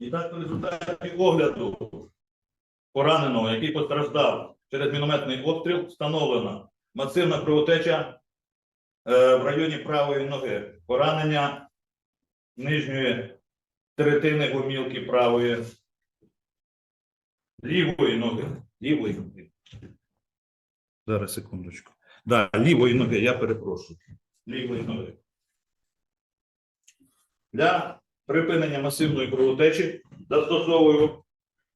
І так, в результаті огляду пораненого, який постраждав через мінометний обстріл, встановлено масивна кровотеча е, в районі правої ноги, поранення нижньої третини гомілки правої, лівої ноги, лівої ноги. Зараз секундочку. Да, лівої ноги, я перепрошую. Лівої ноги. Для припинення масивної кровотечі застосовую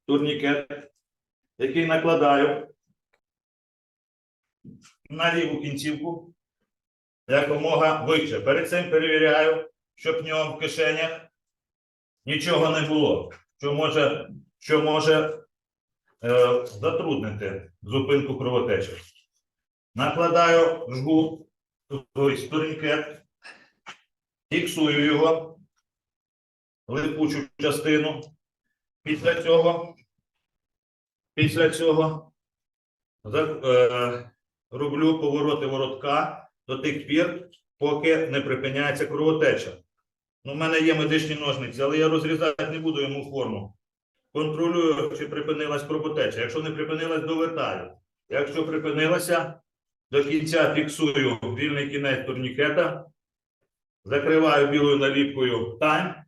турнікет, який накладаю на ліву кінцівку якомога вище. Перед цим перевіряю, щоб в нього в кишенях нічого не було, що може, що може е, затруднити зупинку кровотечі. Накладаю жгут, тобто турнікет, фіксую його, липучу частину. Після цього, після цього е, роблю повороти воротка до тих пір, поки не припиняється кровотеча. Ну, в мене є медичні ножниці, але я розрізати не буду йому форму. Контролюю, чи припинилась кровотеча. Якщо не припинилась, довертаю. Якщо припинилася, до кінця фіксую вільний кінець турнікета, закриваю білою наліпкою тайм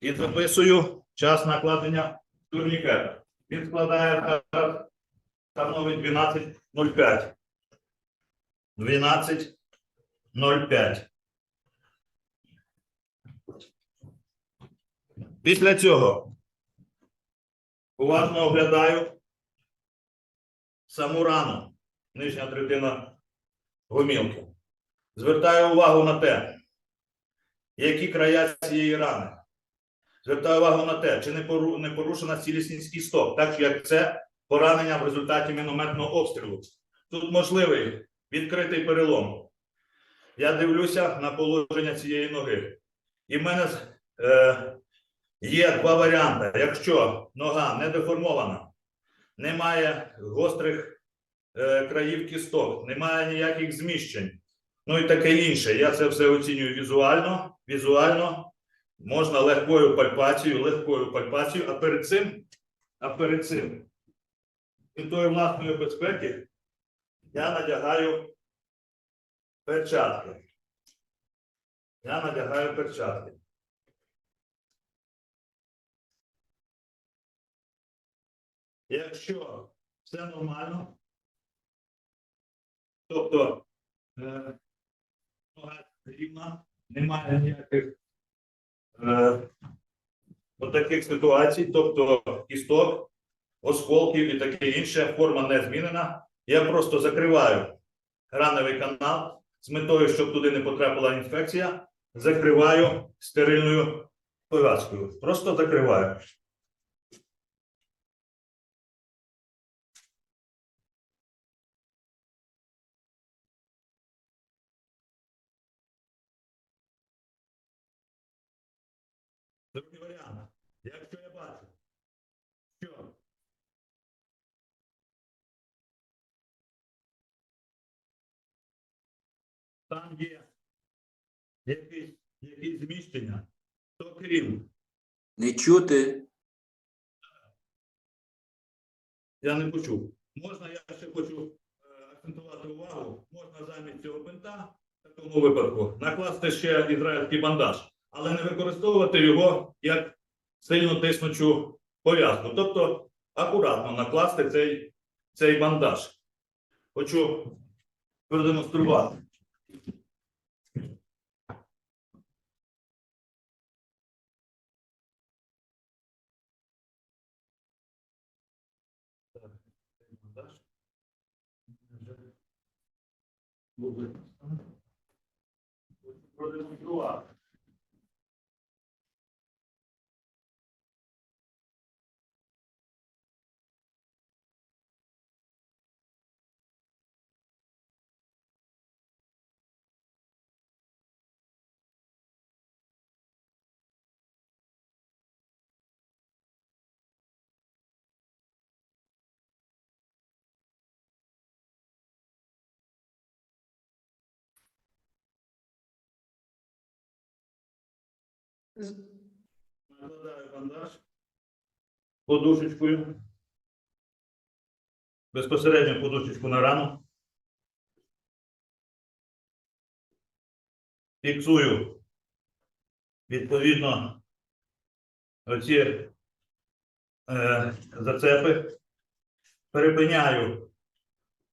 і записую час накладення турнікета. Він складає становить 12.05. 12.05. Після цього уважно оглядаю саму рану, нижня третина гомілки. Звертаю увагу на те, які края цієї рани. Звертаю увагу на те, чи не порушена цілісність кісток, так як це поранення в результаті мінометного обстрілу. Тут можливий відкритий перелом. Я дивлюся на положення цієї ноги. І в мене е, є два варіанти. Якщо нога не деформована, немає гострих е, країв кісток, немає ніяких зміщень, ну і таке інше. Я це все оцінюю візуально. Візуально можна легкою пальпацією, легкою пальпацією, а перед цим, а перед цим, тої власної безпеки, я надягаю перчатки. Я надягаю перчатки. Якщо все нормально, тобто е, нога рівна, немає ніяких е, таких ситуацій, тобто кісток, осколків і таке інше, форма не змінена. Я просто закриваю грановий канал з метою, щоб туди не потрапила інфекція, закриваю стерильною пов'язкою. Просто закриваю. Другий варіант. Якщо я бачу, що там є якісь, якісь зміщення, то крім, Не чути. я не почув. Можна, я ще хочу е, акцентувати увагу, можна замість цього бинта в такому випадку накласти ще ізраїльський бандаж, але не використовувати його як сильно тиснучу пов'язку. Тобто акуратно накласти цей, цей бандаж. Хочу продемонструвати. Продемонструвати. Накладаю бандаж. подушечкою. Безпосередньо подушечку на рану. Фіксую відповідно оці е, зацепи. Перепиняю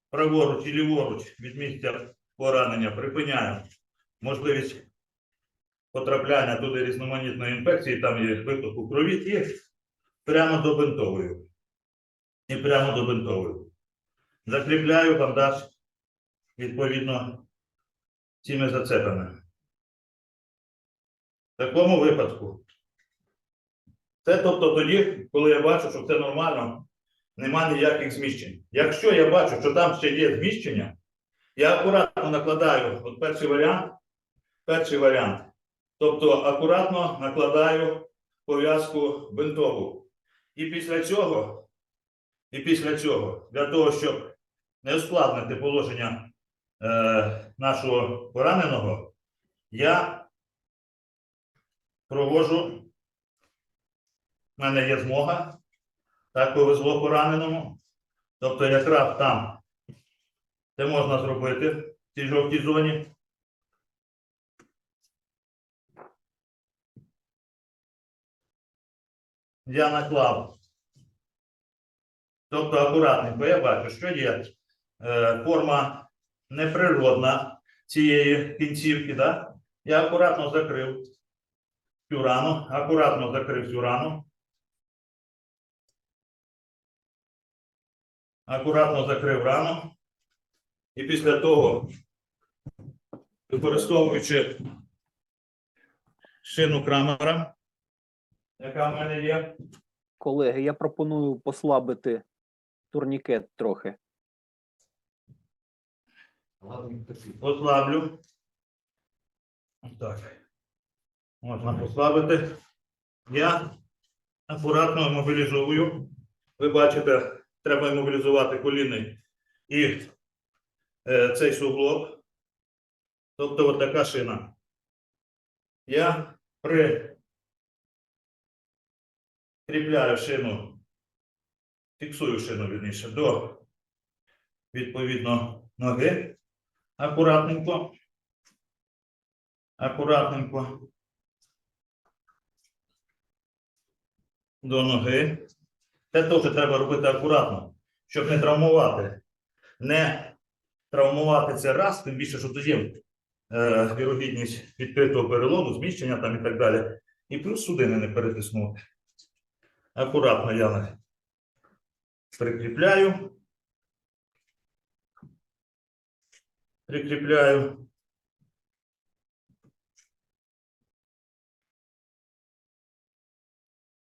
праворуч і ліворуч від місця поранення, припиняю можливість потрапляння туди різноманітної інфекції, там є витоку крові, і прямо до добинтовую. І прямо до добинтовую. Закріпляю бандаж відповідно цими зацепами. В такому випадку. Це тобто тоді, коли я бачу, що це нормально, нема ніяких зміщень. Якщо я бачу, що там ще є зміщення, я акуратно накладаю от перший варіант, перший варіант. Тобто акуратно накладаю пов'язку бинтову. І після цього, і після цього, для того, щоб не ускладнити положення е, нашого пораненого, я провожу, в мене є змога, так повезло пораненому. Тобто якраз там, це можна зробити в цій жовтій зоні. Я наклав. Тобто акуратненько, я бачу, що є е, форма неприродна цієї кінцівки, да? Я акуратно закрив цю рану, акуратно закрив цю рану. Акуратно закрив рану. І після того, використовуючи шину крамера, яка в мене є, Колеги, я пропоную послабити турнікет трохи. Послаблю. Так. Можна послабити. Я акуратно мобілізовую. Ви бачите, треба іммобілізувати колінний і е, цей суглоб. Тобто от така шина. Я прикріпляю шину, фіксую шину вірніше до відповідно ноги акуратненько. Акуратненько. До ноги. Це теж треба робити акуратно, щоб не травмувати. Не травмувати це раз, тим більше, що тоді е, вірогідність відкритого перелому, зміщення там і так далі. І плюс судини не перетиснути. Акуратно я прикріпляю. прикріпляю.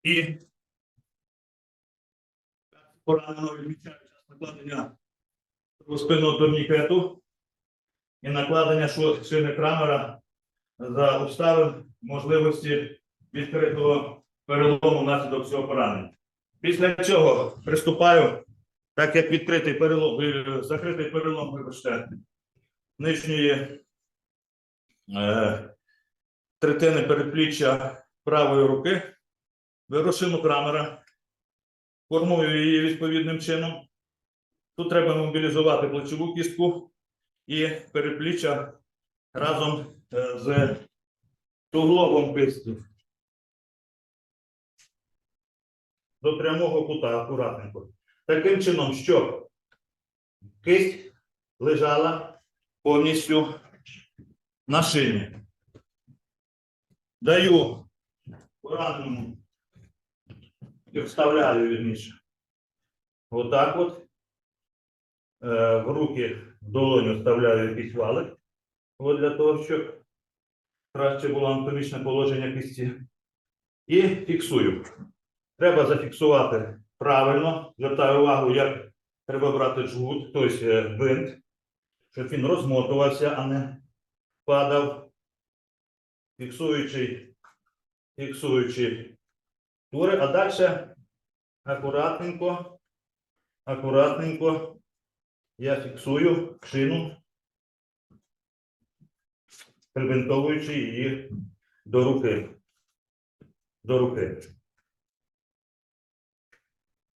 І поранено відмічаю час накладення спинного турнікету і накладення шини крамера за обставин можливості відкритого перелому внаслідок цього поранення. Після цього приступаю, так як відкритий перелом, закритий перелом, вибачте, нижньої е, третини передпліччя правої руки, беру шину крамера, формую її відповідним чином. Тут треба мобілізувати плечову кістку і передпліччя разом е, з суглобом кисті. До прямого кута акуратненько. Таким чином, щоб кисть лежала повністю на шині. Даю пораненому, і вставляю вірніше. Отак от. Е, в руки в долоню вставляю якийсь валик. От для того, щоб краще було анатомічне положення кисті. І фіксую. Треба зафіксувати правильно. Звертаю увагу, як треба брати жгут, тобто е, бинт щоб він розмотувався, а не падав, фіксуючи, фіксуючи тури, а далі акуратненько, акуратненько я фіксую шину, прибинтовуючи її до руки. До руки.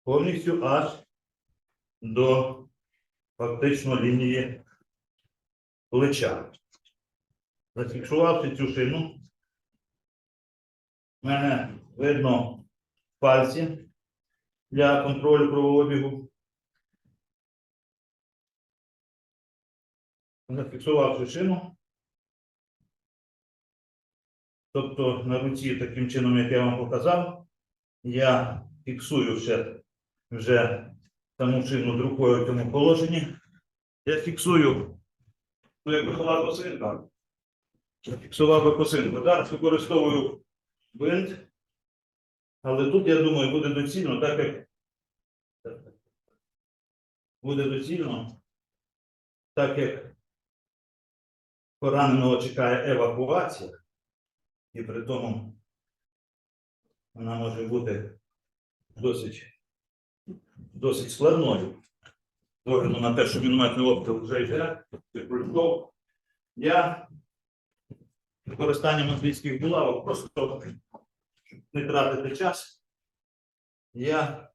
Повністю аж до фактично лінії плеча. Зафіксувавши цю шину, в мене видно пальці для контролю кровообігу. Зафіксувавши шину. Тобто на руці таким чином, як я вам показав, я фіксую ще вже саму шину рукою в цьому положенні. Я фіксую, ну, як вихова косинка. Фіксував би косинку. Зараз використовую бинт, але тут, я думаю, буде доцільно, так як буде доцільно, так як пораненого чекає евакуація, і при тому вона може бути досить, досить складною. З огляду на те, що мінометний обстріл вже йде, і пройшов. Я використанням англійських булавок просто щоб не тратити час. Я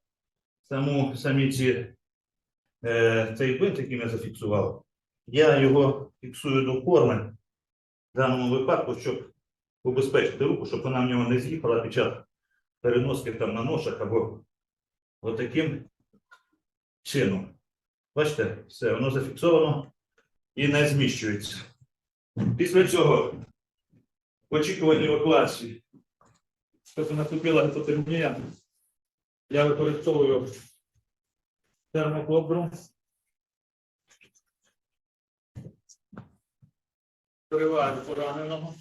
саму самі ці е, цей бинт, який я зафіксував, я його фіксую до форми в даному випадку, щоб убезпечити руку, щоб вона в нього не з'їхала під час переноски там на ношах або отаким чином. Бачите, все, воно зафіксовано і не зміщується. Після цього в очікуванні евакуації, тобто наступила гіпотермія, я використовую термоковдру. Триваю пораненого.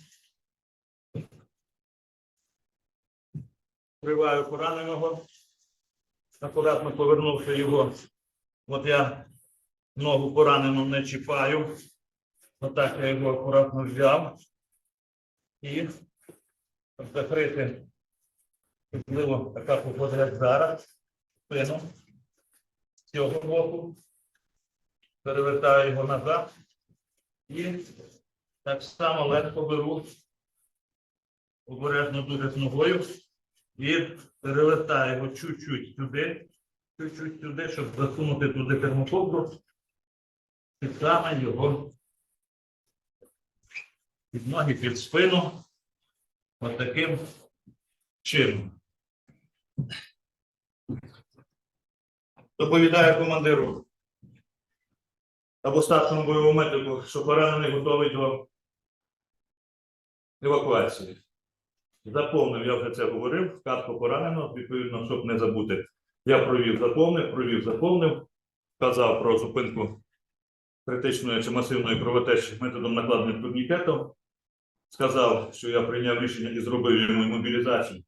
Триваю пораненого. Акуратно повернувши його. От я ногу поранену не чіпаю. Отак я його акуратно взяв. І закрити, можливо, така погода, зараз, спину з цього боку. Перевертаю його назад. І так само легко беру обережно дуже з ногою і перевертаю його чуть-чуть сюди, чуть-чуть сюди, щоб засунути туди термоковдру. Саме його під ноги, під спину. Ось таким чином. Доповідаю командиру або старшому бойовому медику, що поранений готовий до евакуації. Заповнив, я вже це говорив, картку поранено, відповідно, щоб не забути. Я провів, заповнив, провів, заповнив, вказав про зупинку критичної чи масивної кровотечі методом накладним турнікетом. Сказав, що я прийняв рішення і зробив йому мобілізацію.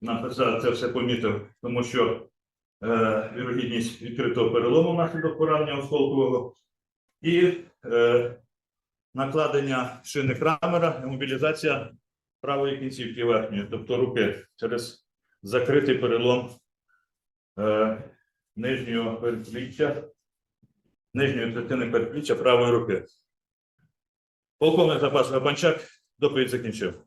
Написав це все помітив, тому що е, вірогідність відкритого перелому внаслідок поранення осколкового і е, накладення шини крамера, мобілізація правої кінцівки верхньої, тобто руки через закритий перелом е, нижнього передпліччя, нижньої третини передпліччя правої руки. Полковник запас Гапанчак доповідь закінчив.